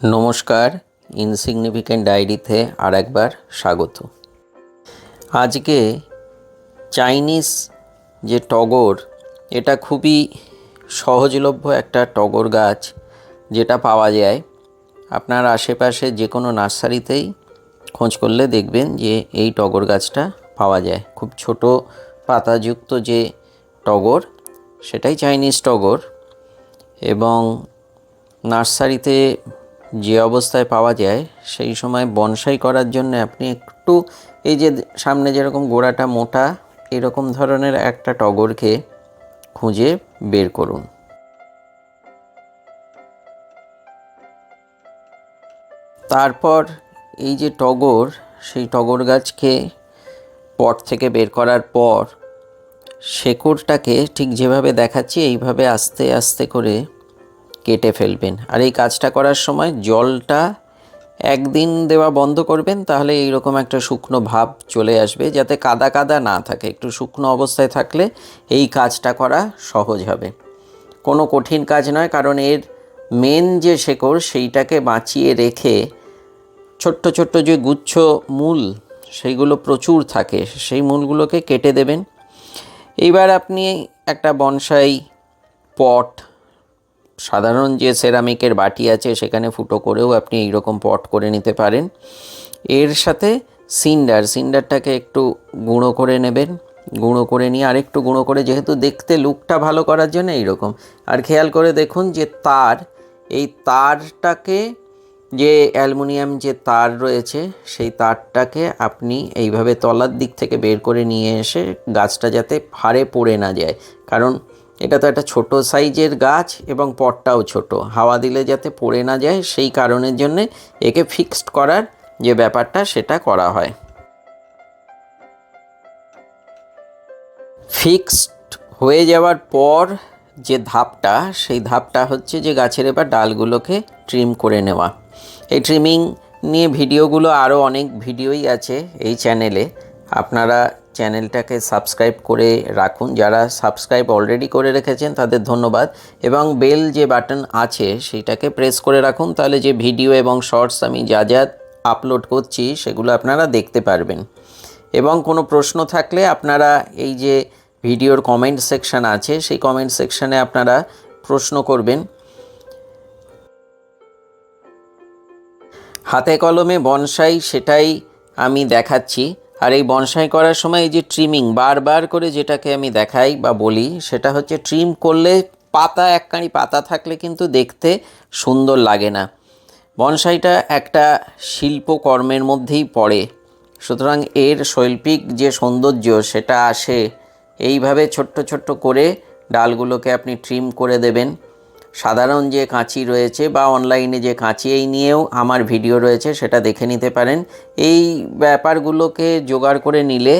নমস্কার ইনসিগনিফিকেন্ট ডায়েরিতে আর একবার স্বাগত। আজকে চাইনিজ যে টগর, এটা খুবই সহজলভ্য একটা টগর গাছ যেটা পাওয়া যায়। আপনার আশেপাশে যে কোনো নার্সারিতেই খোঁজ করলে দেখবেন যে এই টগর গাছটা পাওয়া যায়। খুব ছোট পাতাযুক্ত যে টগর, সেটাই চাইনিজ টগর। এবং নার্সারিতে যে অবস্থায় পাওয়া যায়, সেই সময় বনসাই করার জন্য আপনি একটু এই যে সামনে যেরকম গোড়াটা মোটা, এরকম ধরনের একটা টগরকে খুঁজে বের করুন। তারপর এই যে টগর, সেই টগর গাছকে পট থেকে বের করার পর, শেকড়টাকে ঠিক যেভাবে দেখাচ্ছি, এইভাবে আস্তে আস্তে করে কেটে ফেলবেন। আর এই কাজটা করার সময় জলটা একদিন দেওয়া বন্ধ করবেন, তাহলে এইরকম একটা শুকনো ভাব চলে আসবে যাতে কাদা কাদা না থাকে। একটু শুকনো অবস্থায় থাকলে এই কাজটা করা সহজ হবে। কোনো কঠিন কাজ নয়, কারণ এর মেন যে শেকড়, সেইটাকে বাঁচিয়ে রেখে ছোট্ট ছোট্ট যে গুচ্ছ মূল, সেইগুলো প্রচুর থাকে। সেই মূলগুলোকে কেটে দেবেন। এইবার আপনি একটা বনসাই পট সাধারণ যে সেরামিকের বাটি আছে সেখানে ফুটো করেও আপনি এইরকম পট করে নিতে পারেন। এর সাথে সিন্ডার, সিন্ডারটাকে একটু গুঁড়ো করে নেবেন। গুঁড়ো করে নিয়ে আরেকটু গুঁড়ো করে, যেহেতু দেখতে লুকটা ভালো করার জন্য এইরকম। আর খেয়াল করে দেখুন যে তার, এই তারটাকে যে অ্যালুমিনিয়াম যে তার রয়েছে, সেই তারটাকে আপনি এইভাবে তলার দিক থেকে বের করে নিয়ে এসে গাছটা যাতে ফাড়ে পড়ে না যায়। কারণ এটা তো একটা ছোট সাইজের গাছ এবং পটটাও ছোট। হাওয়া দিলে যাতে পড়ে না যায়, সেই কারণের জন্যে একে ফিক্সড করার যে ব্যাপারটা, সেটা করা হয়। ফিক্সড হয়ে যাওয়ার পর যে ধাপটা, সেই ধাপটা হচ্ছে যে গাছের এবার ডালগুলোকে ট্রিম করে নেওয়া। এই ট্রিমিং নিয়ে ভিডিওগুলো আরও অনেক ভিডিওই আছে এই চ্যানেলে আপনারা চ্যানেলটাকে সাবস্ক্রাইব করে রাখুন। যারা সাবস্ক্রাইব অলরেডি করে রেখেছেন, তাদের ধন্যবাদ। এবং বেল যে বাটন আছে সেইটাকে প্রেস করে রাখুন। তাহলে যে ভিডিও এবং শর্টস আমি যা যা আপলোড করছি, সেগুলো আপনারা দেখতে পারবেন। এবং কোনো প্রশ্ন থাকলে আপনারা এই যে ভিডিওর কমেন্ট সেকশন আছে, সেই কমেন্ট সেকশানে আপনারা প্রশ্ন করবেন। হাতে কলমে বনসাই সেটাই আমি দেখাচ্ছি। আর এই বনসাই করার সময় এই যে ট্রিমিং বারবার করে যেটাকে আমি দেখাই বা বলি, সেটা হচ্ছে ট্রিম করলে পাতা, এককানি পাতা থাকলে কিন্তু দেখতে সুন্দর লাগে না। বনসাইটা একটা শিল্পকর্মের মধ্যেই পড়ে। সুতরাং এর শৈল্পিক যে সৌন্দর্য, সেটা আসে। এইভাবে ছোট্ট ছোট্ট করে ডালগুলোকে আপনি ট্রিম করে দেবেন। সাধারণ যে কাঁচি রয়েছে বা অনলাইনে যে কাঁচি এই নিয়েও আমার ভিডিও রয়েছে, সেটা দেখে নিতে পারেন। এই ব্যাপারগুলোকে জোগাড় করে নিলে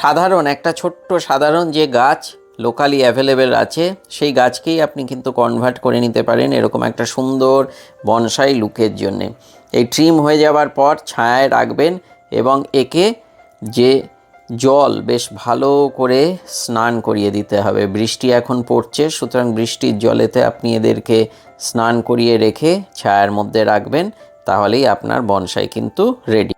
সাধারণ, একটা ছোট্ট সাধারণ যে গাছ লোকালি অ্যাভেলেবেল আছে, সেই গাছকেই আপনি কিন্তু কনভার্ট করে নিতে পারেন এরকম একটা সুন্দর বনসাই লুকের জন্যে। এই ট্রিম হয়ে যাওয়ার পর ছায়ায় রাখবেন এবং একে যে জল বেশ ভালো করে স্নান করিয়ে দিতে হবে। বৃষ্টি এখন পড়ছে, সুতরাং বৃষ্টির জলেতে আপনি এদেরকে স্নান করিয়ে রেখে ছায়ার মধ্যে রাখবেন, তাহলেই আপনার বনসাই কিন্তু রেডি